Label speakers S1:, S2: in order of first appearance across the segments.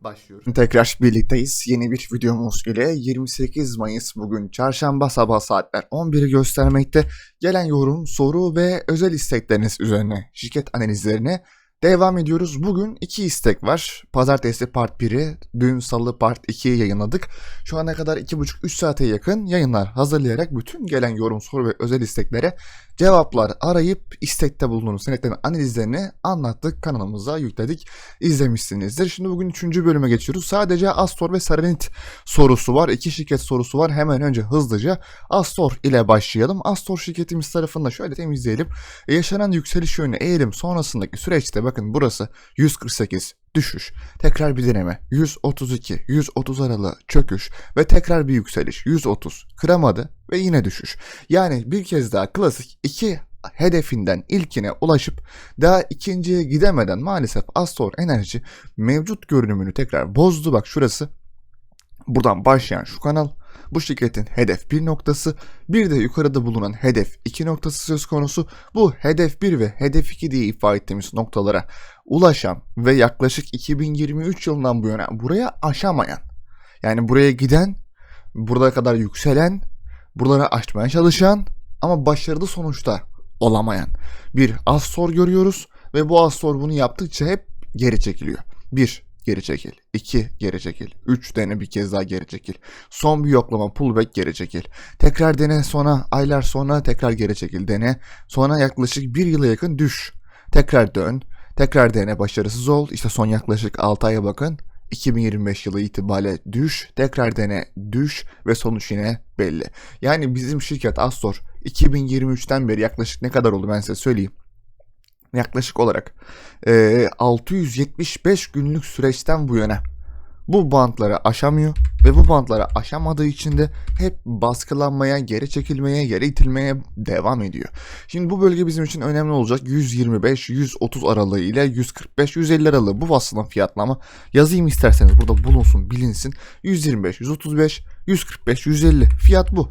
S1: başlıyoruz. Tekrar birlikteyiz. Yeni bir videomuz ile 28 Mayıs bugün çarşamba sabah saatler 11'i göstermekte. Gelen yorum, soru ve özel istekleriniz üzerine şirket analizlerine devam ediyoruz. Bugün iki istek var. Pazartesi part 1'i, dün salı part 2'yi yayınladık. Şu ana kadar 2,5-3 saate yakın yayınlar hazırlayarak bütün gelen yorum, soru ve özel isteklere cevaplar arayıp istekte bulunduğunuz senetlerin analizlerini anlattık. Kanalımıza yükledik. İzlemişsinizdir. Şimdi bugün 3. bölüme geçiyoruz. Sadece Astor ve Serenit sorusu var. İki şirket sorusu var. Hemen önce hızlıca Astor ile başlayalım. Astor şirketimiz tarafında şöyle temizleyelim. Yaşanan yükseliş yönü eğilim sonrasındaki süreçte bakın burası 148 düşüş, tekrar bir deneme 132, 130 aralığı çöküş ve tekrar bir yükseliş 130 kıramadı ve yine düşüş. Yani bir kez daha klasik iki hedefinden ilkine ulaşıp daha ikinciye gidemeden maalesef Astor Enerji mevcut görünümünü tekrar bozdu. Bak şurası buradan başlayan şu kanal bu şirketin hedef 1 noktası bir de yukarıda bulunan hedef 2 noktası söz konusu. Bu hedef 1 ve hedef 2 diye ifade ettiğimiz noktalara ulaşan ve yaklaşık 2023 yılından bu yana buraya aşamayan yani buraya giden burada kadar yükselen buraları aşmaya çalışan ama başarılı sonuçta olamayan bir Astor görüyoruz ve bu Astor bunu yaptıkça hep geri çekiliyor. 1 geri çekil. 2 geri çekil. 3 dene bir kez daha geri çekil. Son bir yoklama pullback geri çekil. Tekrar dene sonra aylar sonra tekrar geri çekil dene. Sonra yaklaşık bir yıla yakın düş. Tekrar dön. Tekrar dene başarısız ol. İşte son yaklaşık 6 aya bakın. 2025 yılı itibariyle düş, tekrar dene, düş ve sonuç yine belli. Yani bizim şirket Astor 2023'ten beri yaklaşık ne kadar oldu ben size söyleyeyim yaklaşık olarak e, 675 günlük süreçten bu yana bu bantları aşamıyor ve bu bantları aşamadığı için de hep baskılanmaya, geri çekilmeye, geri itilmeye devam ediyor. Şimdi bu bölge bizim için önemli olacak. 125-130 aralığı ile 145-150 aralığı bu aslında fiyatlama. Yazayım isterseniz burada bulunsun, bilinsin. 125, 135, 145, 150 fiyat bu.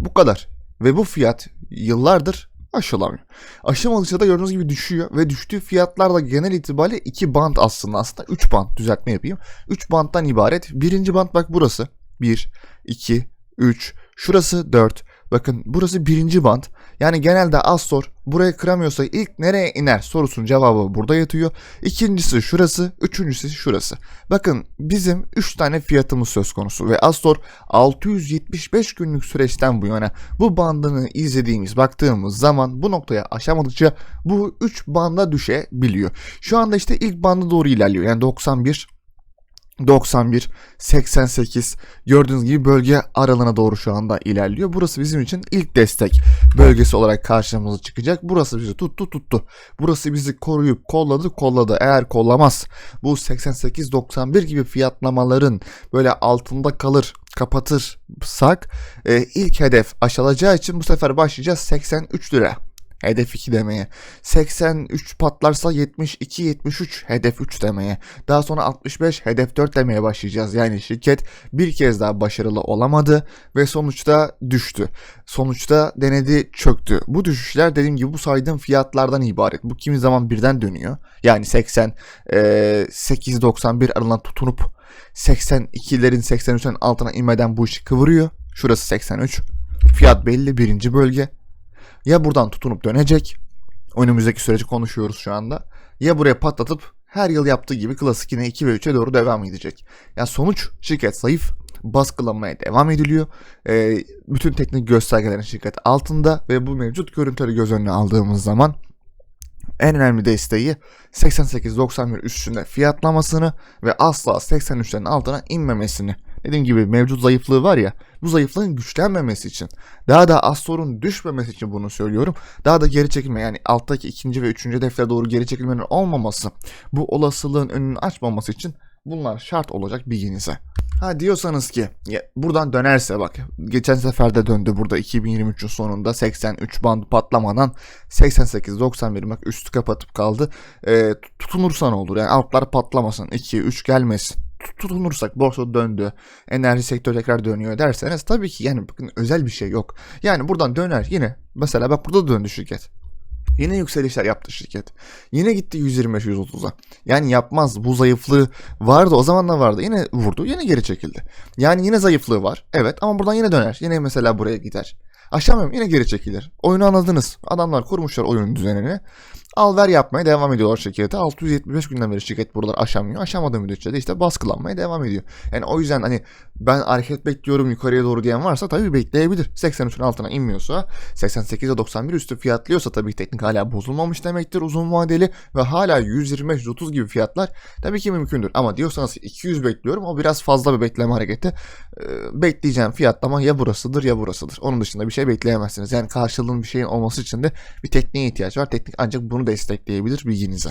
S1: Bu kadar. Ve bu fiyat yıllardır aşılamıyor. Aşamadıkça da gördüğünüz gibi düşüyor ve düştüğü fiyatlar da genel itibariyle 2 band aslında aslında 3 band düzeltme yapayım. 3 bandtan ibaret. Birinci band bak burası. 1, 2, 3, şurası 4. Bakın burası birinci band. Yani genelde Astor buraya kıramıyorsa ilk nereye iner sorusunun cevabı burada yatıyor. İkincisi şurası, üçüncüsü şurası. Bakın bizim 3 tane fiyatımız söz konusu ve Astor 675 günlük süreçten bu yana bu bandını izlediğimiz, baktığımız zaman bu noktaya aşamadıkça bu 3 banda düşebiliyor. Şu anda işte ilk banda doğru ilerliyor. Yani 91 91, 88 gördüğünüz gibi bölge aralığına doğru şu anda ilerliyor. Burası bizim için ilk destek bölgesi olarak karşımıza çıkacak. Burası bizi tuttu tuttu. Burası bizi koruyup kolladı kolladı. Eğer kollamaz bu 88-91 gibi fiyatlamaların böyle altında kalır kapatırsak e, ilk hedef aşılacağı için bu sefer başlayacağız 83 lira. Hedef 2 demeye. 83 patlarsa 72 73 hedef 3 demeye. Daha sonra 65 hedef 4 demeye başlayacağız. Yani şirket bir kez daha başarılı olamadı ve sonuçta düştü. Sonuçta denedi çöktü. Bu düşüşler dediğim gibi bu saydığım fiyatlardan ibaret. Bu kimi zaman birden dönüyor. Yani 80 e, 891 aralığına tutunup 82'lerin 83'lerin altına inmeden bu işi kıvırıyor. Şurası 83. Fiyat belli birinci bölge ya buradan tutunup dönecek. Önümüzdeki süreci konuşuyoruz şu anda. Ya buraya patlatıp her yıl yaptığı gibi klasik yine 2 ve 3'e doğru devam edecek. Yani sonuç şirket zayıf. Baskılanmaya devam ediliyor. Ee, bütün teknik göstergelerin şirket altında ve bu mevcut görüntüleri göz önüne aldığımız zaman en önemli desteği 88-91 üstünde fiyatlamasını ve asla 83'lerin altına inmemesini dediğim gibi mevcut zayıflığı var ya bu zayıflığın güçlenmemesi için daha da Astor'un düşmemesi için bunu söylüyorum. Daha da geri çekilme yani alttaki ikinci ve üçüncü hedeflere doğru geri çekilmenin olmaması bu olasılığın önünü açmaması için Bunlar şart olacak bilginize. Ha diyorsanız ki buradan dönerse bak geçen sefer de döndü burada 2023'ün sonunda 83 band patlamadan 88-91 bak üstü kapatıp kaldı. Ee, tutunursa ne olur yani altlar patlamasın 2-3 gelmesin. Tut- Tutunursak borsa döndü enerji sektörü tekrar dönüyor derseniz tabii ki yani bakın özel bir şey yok. Yani buradan döner yine mesela bak burada da döndü şirket. Yine yükselişler yaptı şirket. Yine gitti 125-130'a. Yani yapmaz. Bu zayıflığı vardı. O zaman da vardı. Yine vurdu. Yine geri çekildi. Yani yine zayıflığı var. Evet ama buradan yine döner. Yine mesela buraya gider. Aşamıyorum yine geri çekilir. Oyunu anladınız. Adamlar kurmuşlar oyunun düzenini. Al ver yapmaya devam ediyorlar şirkete. 675 günden beri şirket buraları aşamıyor. Aşamadığı müddetçe de işte baskılanmaya devam ediyor. Yani o yüzden hani ben hareket bekliyorum yukarıya doğru diyen varsa tabii bekleyebilir. 83'ün altına inmiyorsa 88'e 91 üstü fiyatlıyorsa tabii teknik hala bozulmamış demektir uzun vadeli ve hala 125-130 gibi fiyatlar tabii ki mümkündür. Ama diyorsanız ki 200 bekliyorum o biraz fazla bir bekleme hareketi. Ee, bekleyeceğim fiyatlama ya burasıdır ya burasıdır. Onun dışında bir şey bekleyemezsiniz. Yani karşılığın bir şeyin olması için de bir tekniğe ihtiyaç var. Teknik ancak bunu destekleyebilir bilginize.